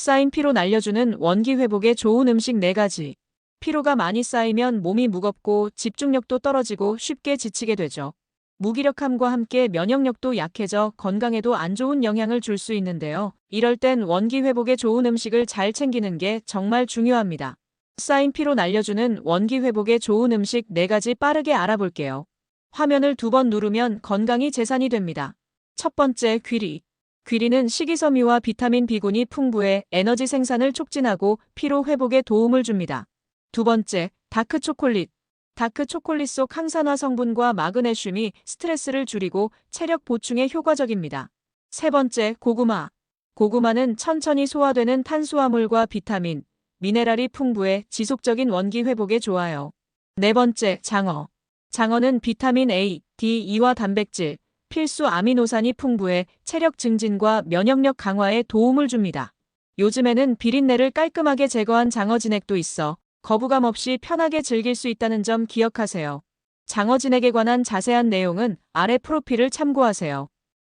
쌓인 피로 날려주는 원기 회복에 좋은 음식 4가지. 피로가 많이 쌓이면 몸이 무겁고 집중력도 떨어지고 쉽게 지치게 되죠. 무기력함과 함께 면역력도 약해져 건강에도 안 좋은 영향을 줄 수 있는데요. 이럴 땐 원기 회복에 좋은 음식을 잘 챙기는 게 정말 중요합니다. 쌓인 피로 날려주는 원기 회복에 좋은 음식 4가지 빠르게 알아볼게요. 화면을 두 번 누르면 건강이 재산이 됩니다. 첫 번째, 귀리. 귀리는 식이섬유와 비타민 B군이 풍부해 에너지 생산을 촉진하고 피로 회복에 도움을 줍니다. 두 번째, 다크 초콜릿. 다크 초콜릿 속 항산화 성분과 마그네슘이 스트레스를 줄이고 체력 보충에 효과적입니다. 세 번째, 고구마. 고구마는 천천히 소화되는 탄수화물과 비타민, 미네랄이 풍부해 지속적인 원기 회복에 좋아요. 네 번째, 장어. 장어는 비타민 A, D, E와 단백질, 필수 아미노산이 풍부해 체력 증진과 면역력 강화에 도움을 줍니다. 요즘에는 비린내를 깔끔하게 제거한 장어 진액도 있어 거부감 없이 편하게 즐길 수 있다는 점 기억하세요. 장어 진액에 관한 자세한 내용은 아래 프로필을 참고하세요.